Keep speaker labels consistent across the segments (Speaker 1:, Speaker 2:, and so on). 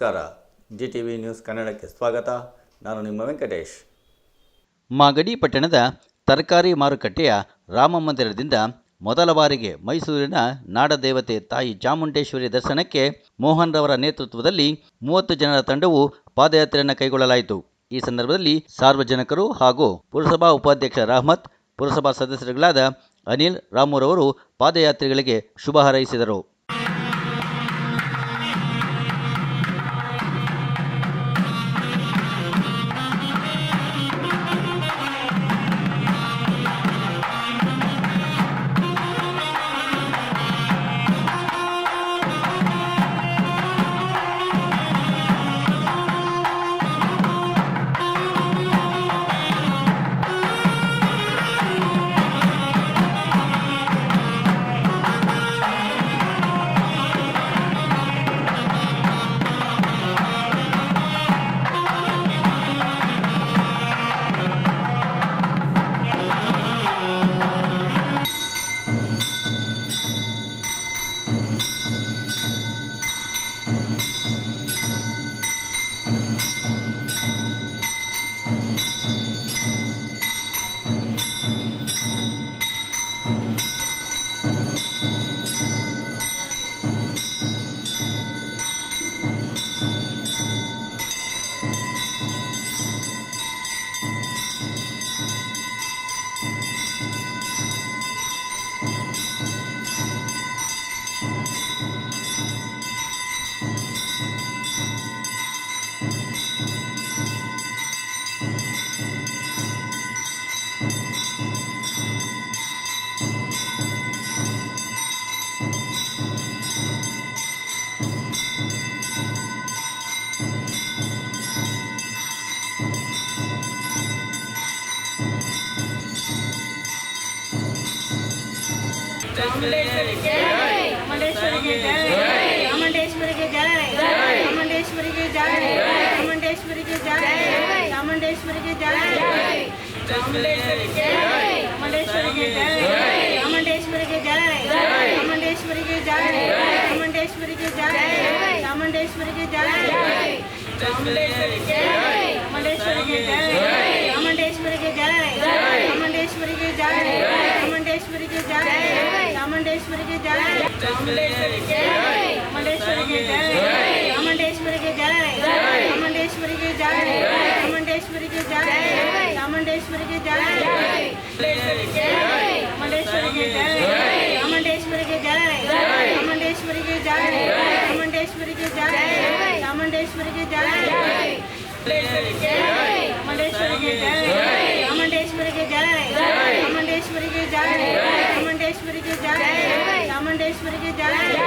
Speaker 1: ನಮಸ್ಕಾರ. G T V news ಕನ್ನಡಕ್ಕೆ ಸ್ವಾಗತ. ನಾನು ನಿಮ್ಮ ವೆಂಕಟೇಶ್.
Speaker 2: ಮಾಗಡಿ ಪಟ್ಟಣದ ತರಕಾರಿ ಮಾರುಕಟ್ಟೆಯ ರಾಮ ಮಂದಿರದಿಂದ ಮೊದಲ ಬಾರಿಗೆ ಮೈಸೂರಿನ ನಾಡದೇವತೆ ತಾಯಿ ಚಾಮುಂಡೇಶ್ವರಿ ದರ್ಶನಕ್ಕೆ ಮೋಹನ್ ರವರ ನೇತೃತ್ವದಲ್ಲಿ ಮೂವತ್ತು ಜನರ ತಂಡವು ಪಾದಯಾತ್ರೆಯನ್ನು ಕೈಗೊಳ್ಳಲಾಯಿತು. ಈ ಸಂದರ್ಭದಲ್ಲಿ ಸಾರ್ವಜನಿಕರು ಹಾಗೂ ಪುರಸಭಾ ಉಪಾಧ್ಯಕ್ಷ ರಹಮತ್, ಪುರಸಭಾ ಸದಸ್ಯರುಗಳಾದ ಅನಿಲ್ ರಾಮುರವರು ಪಾದಯಾತ್ರಿಗಳಿಗೆ ಶುಭ ಹಾರೈಸಿದರು.
Speaker 3: అమండేశ్వరికి జయ అమండేశ్వరికి జయ అమండేశ్వరికి జయ ಚಾಮುಂಡೇಶ್ವರಿಗೆ ಜಯ ಚಾಮುಂಡೇಶ್ವರಿಗೆ ಜಯ ಚಾಮುಂಡೇಶ್ವರಿಗೆ ಜಯ ಚಾಮುಂಡೇಶ್ವರಿಗೆ ಜಯ ಚಾಮುಂಡೇಶ್ವರಿಗೆ ಜಯ ಚಾಮುಂಡೇಶ್ವರಿಗೆ ಜಯ ಚಾಮುಂಡೇಶ್ವರಿಗೆ ಜಯ ಚಾಮುಂಡೇಶ್ವರಿಗೆ ಜಯ ಚಾಮುಂಡೇಶ್ವರಿಗೆ ಜಯ ಚಾಮುಂಡೇಶ್ವರಿಗೆ ಜಯ ಚಾಮುಂಡೇಶ್ವರಿಗೆ ಜಯ ಚಾಮುಂಡೇಶ್ವರಿಗೆ ಜಯ রেখে যায়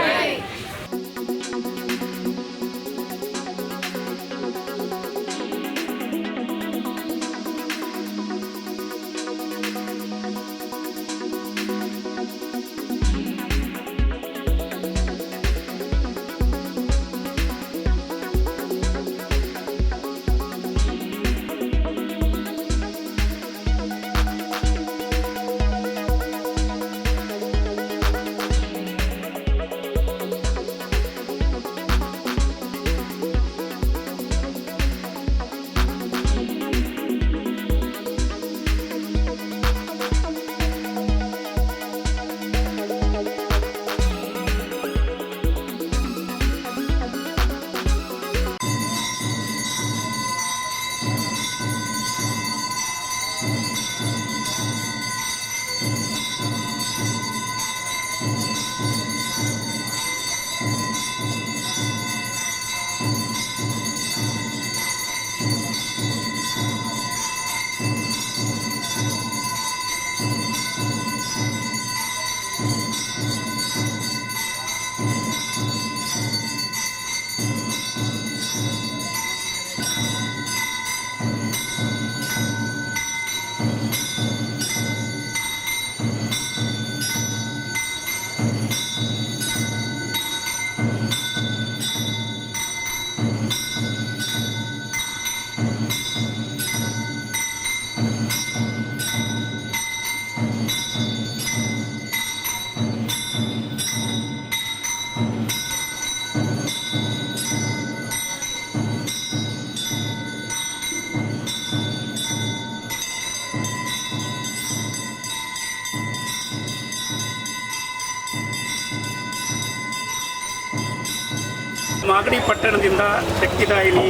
Speaker 4: ಮಾಗಡಿ ಪಟ್ಟಣದಿಂದ ಶಕ್ತಿದಾಯಿನಿ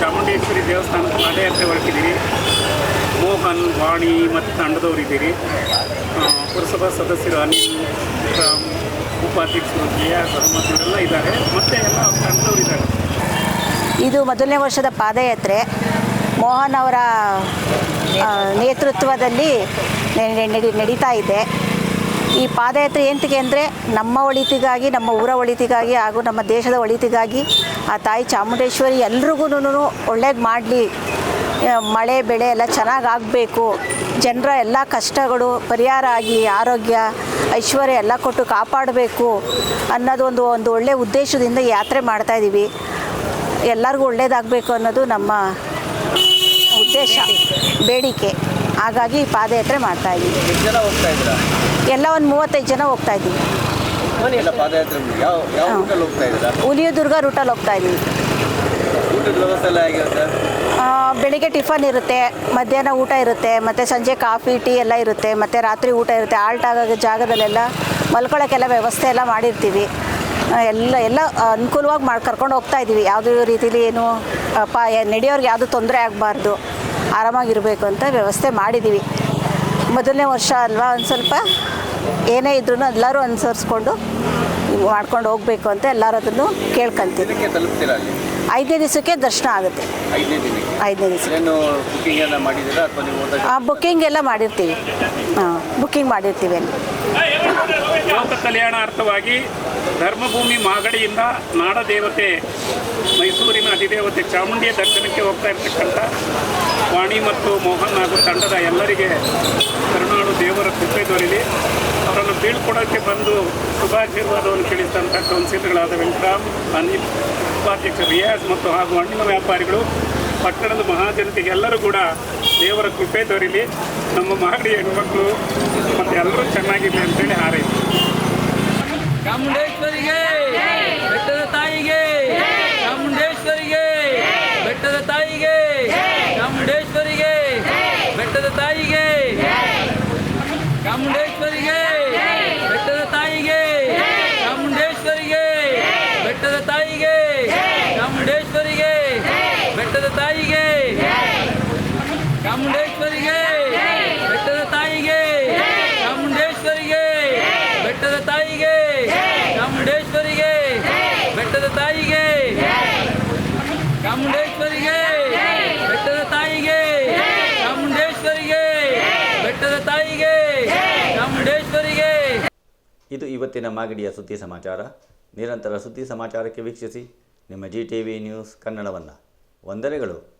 Speaker 4: ಚಾಮುಂಡೇಶ್ವರಿ ದೇವಸ್ಥಾನದ ಪಾದಯಾತ್ರೆ ಹೊರಟಿದ್ದೀರಿ. ಮೋಹನ್, ವಾಣಿ ಮತ್ತು ತಂಡದವರು ಇದ್ದೀರಿ. ಪುರಸಭಾ ಸದಸ್ಯರು, ಅನಿಲ್ ಉಪಾಧ್ಯಕ್ಷರು ಸಹಮತ್ ಇವರೆಲ್ಲ ಇದ್ದಾರೆ. ಮತ್ತೆ ಎಲ್ಲ ತಂಡದವರು ಇದ್ದಾರೆ.
Speaker 3: ಇದು ಮೊದಲನೇ ವರ್ಷದ ಪಾದಯಾತ್ರೆ. ಮೋಹನ್ ಅವರ ನೇತೃತ್ವದಲ್ಲಿ ನಡೀತಾ ಇದೆ. ಈ ಪಾದಯಾತ್ರೆ ಏಂತಿಗೆ ಅಂದರೆ ನಮ್ಮ ಒಳಿತಿಗಾಗಿ, ನಮ್ಮ ಊರ ಒಳಿತಿಗಾಗಿ ಹಾಗೂ ನಮ್ಮ ದೇಶದ ಒಳಿತಿಗಾಗಿ ಆ ತಾಯಿ ಚಾಮುಂಡೇಶ್ವರಿ ಎಲ್ರಿಗೂ ಒಳ್ಳೇದು ಮಾಡಲಿ. ಮಳೆ, ಬೆಳೆ ಎಲ್ಲ ಚೆನ್ನಾಗಿ ಆಗಬೇಕು ಜನರ ಎಲ್ಲ ಕಷ್ಟಗಳು, ಪರಿಹಾರ ಆಗಿ ಆರೋಗ್ಯ, ಐಶ್ವರ್ಯ ಎಲ್ಲ ಕೊಟ್ಟು ಕಾಪಾಡಬೇಕು ಅನ್ನೋದೊಂದು, ಒಂದು ಒಳ್ಳೆಯ ಉದ್ದೇಶದಿಂದ ಯಾತ್ರೆ ಮಾಡ್ತಾಯಿದ್ದೀವಿ ಎಲ್ಲರಿಗೂ ಒಳ್ಳೇದಾಗಬೇಕು ಅನ್ನೋದು ನಮ್ಮ ಉದ್ದೇಶ, ಬೇಡಿಕೆ. ಹಾಗಾಗಿ ಪಾದಯಾತ್ರೆ ಮಾಡ್ತಾ ಎಲ್ಲ ಒಂದು ಮೂವತ್ತೈದು ಜನ ಹೋಗ್ತಾ ಇದ್ದೀವಿ. ಹುಲಿಯದುರ್ಗ ರೂಟಲ್ಲಿ ಹೋಗ್ತಾ ಇದ್ದೀವಿ. ಬೆಳಿಗ್ಗೆ ಟಿಫನ್ ಇರುತ್ತೆ ಮಧ್ಯಾಹ್ನ ಊಟ ಇರುತ್ತೆ ಮತ್ತು ಸಂಜೆ ಕಾಫಿ ಟೀ ಎಲ್ಲ ಇರುತ್ತೆ ಮತ್ತು ರಾತ್ರಿ ಊಟ ಇರುತ್ತೆ. ಆಲ್ಟ್ ಆಗೋ ಜಾಗದಲ್ಲೆಲ್ಲ ಮಲ್ಕೊಳ್ಳೋಕ್ಕೆಲ್ಲ ವ್ಯವಸ್ಥೆ ಎಲ್ಲ ಮಾಡಿರ್ತೀವಿ. ಎಲ್ಲ ಎಲ್ಲ ಅನುಕೂಲವಾಗಿ ಮಾಡಿ ಕರ್ಕೊಂಡು ಹೋಗ್ತಾ ಇದ್ದೀವಿ. ಯಾವುದೇ ರೀತಿಲಿ ಏನು ಪಾ ನಡೆಯೋರಿಗೆ ನಡೆಯೋರ್ಗೆ ಯಾವುದು ತೊಂದರೆ ಆಗಬಾರ್ದು. ಆರಾಮಾಗಿರಬೇಕು ಅಂತ ವ್ಯವಸ್ಥೆ ಮಾಡಿದ್ದೀವಿ. ಮೊದಲನೇ ವರ್ಷ ಅಲ್ವಾ ಒಂದು ಸ್ವಲ್ಪ? ಏನೇ ಇದ್ರೂ ಎಲ್ಲರೂ ಅನುಸರಿಸ್ಕೊಂಡು ಮಾಡ್ಕೊಂಡು ಹೋಗಬೇಕು ಅಂತ ಎಲ್ಲರೂ ಅದನ್ನು ಕೇಳ್ಕೊಂತೀವಿ.
Speaker 1: ದಿನಕ್ಕೆ
Speaker 3: ಐದನೇ ದಿವಸಕ್ಕೆ ದರ್ಶನ ಆಗುತ್ತೆ.
Speaker 1: ಐದನೇ
Speaker 3: ದಿವಸ
Speaker 1: ಹಾಂ ಬುಕ್ಕಿಂಗ್ ಎಲ್ಲ ಮಾಡಿದ್ದೀರಾ ಅಥವಾ ನೀವು ಹೋದಾಗ?
Speaker 3: ಆ ಬುಕ್ಕಿಂಗ್ ಎಲ್ಲ ಮಾಡಿರ್ತೀವಿ. ಹಾಂ ಬುಕ್ಕಿಂಗ್ ಮಾಡಿರ್ತೀವಿ ಅಲ್ಲಿ.
Speaker 4: ಕಲ್ಯಾಣ ಕಲ್ಯಾಣಾರ್ಥವಾಗಿ ಧರ್ಮಭೂಮಿ ಮಾಗಡಿಯಿಂದ ನಾಡದೇವತೆ ಮೈಸೂರಿನ ಅಧಿದೇವತೆ ಚಾಮುಂಡಿಯ ದರ್ಶನಕ್ಕೆ ಹೋಗ್ತಾ ಇರ್ತಕ್ಕಂಥ ವಾಣಿ ಮತ್ತು ಮೋಹನ್ ಹಾಗೂ ತಂಡದ ಎಲ್ಲರಿಗೆ ಕರುನಾಡು ದೇವರ ಕೃಪೆ ದೊರೆಯಲಿ. ಅವರನ್ನು ಬೀಳ್ಕೊಡೋಕ್ಕೆ ಬಂದು ಶುಭಾಶೀರ್ವಾದವನ್ನು ತಿಳಿಸಿದಂಥ ಕೌನ್ಸಿಲರ್ಗಳಾದ ವೆಂಕಟರಾಮ್, ಅನಿಲ್, ಉಪಾಧ್ಯಕ್ಷ ರಿಯಾಜ್ ಮತ್ತು ಹಾಗೂ ಹಣ್ಣಿನ ವ್ಯಾಪಾರಿಗಳು, ಪಟ್ಟಣದ ಮಹಾಜನತೆಗೆಲ್ಲರೂ ಕೂಡ ದೇವರ ಕೃಪೆ ದೊರೆಯಲಿ. ನಮ್ಮ ಮಾಗಡಿ ಹೆಣ್ಮಕ್ಳು ಮತ್ತು ಎಲ್ಲರೂ ಚೆನ್ನಾಗಿದೆ ಅಂತೇಳಿ ಹಾರೈಸಿ
Speaker 5: ಚಾಮುಂಡೇಶ್ವರಿಗೆ. ಬೆಟ್ಟದ ತಾಯಿಗೆ. ಚಾಮುಂಡೇಶ್ವರಿಗೆ. ಬೆಟ್ಟದ ತಾಯಿಗೆ. ಚಾಮುಂಡೇಶ್ವರಿಗೆ. ಬೆಟ್ಟದ ತಾಯಿಗೆ. ಚಾಮುಂಡೇಶ್ವರಿಗೆ. ಬೆಟ್ಟದ ತಾಯಿಗೆ. ಚಾಮುಂಡೇಶ್ವರಿಗೆ. ಬೆಟ್ಟದ ತಾಯಿಗೆ. ಚಾಮುಂಡೇಶ್ವರಿಗೆ. ಬೆಟ್ಟದ ತಾಯಿಗೆ. ಚಾಮುಂಡೇಶ್ವರಿಗೆ ಬೆಟ್ಟದ ತಾಯಿಗೆ ಚಾಮುಂಡೇಶ್ವರಿಗೆ ಬೆಟ್ಟದ ತಾಯಿಗೆ ಚಾಮುಂಡೇಶ್ವರಿಗೆ. ಬೆಟ್ಟದ ತಾಯಿಗೆ. ಚಾಮುಂಡೇಶ್ವರಿಗೆ. ಬೆಟ್ಟದ ತಾಯಿಗೆ. ಚಾಮುಂಡೇಶ್ವರಿಗೆ. ಬೆಟ್ಟದ ತಾಯಿಗೆ. ಚಾಮುಂಡೇಶ್ವರಿಗೆ.
Speaker 1: ಇದು ಇವತ್ತಿನ ಮಾಗಡಿಯ ಸುದ್ದಿ ಸಮಾಚಾರ. ನಿರಂತರ ಸುದ್ದಿ ಸಮಾಚಾರಕ್ಕೆ ವೀಕ್ಷಿಸಿ. ನಿಮ್ಮ ಜಿ ಟಿ ವಿ ನ್ಯೂಸ್ ಕನ್ನಡವನ್ನು. ವಂದನೆಗಳು.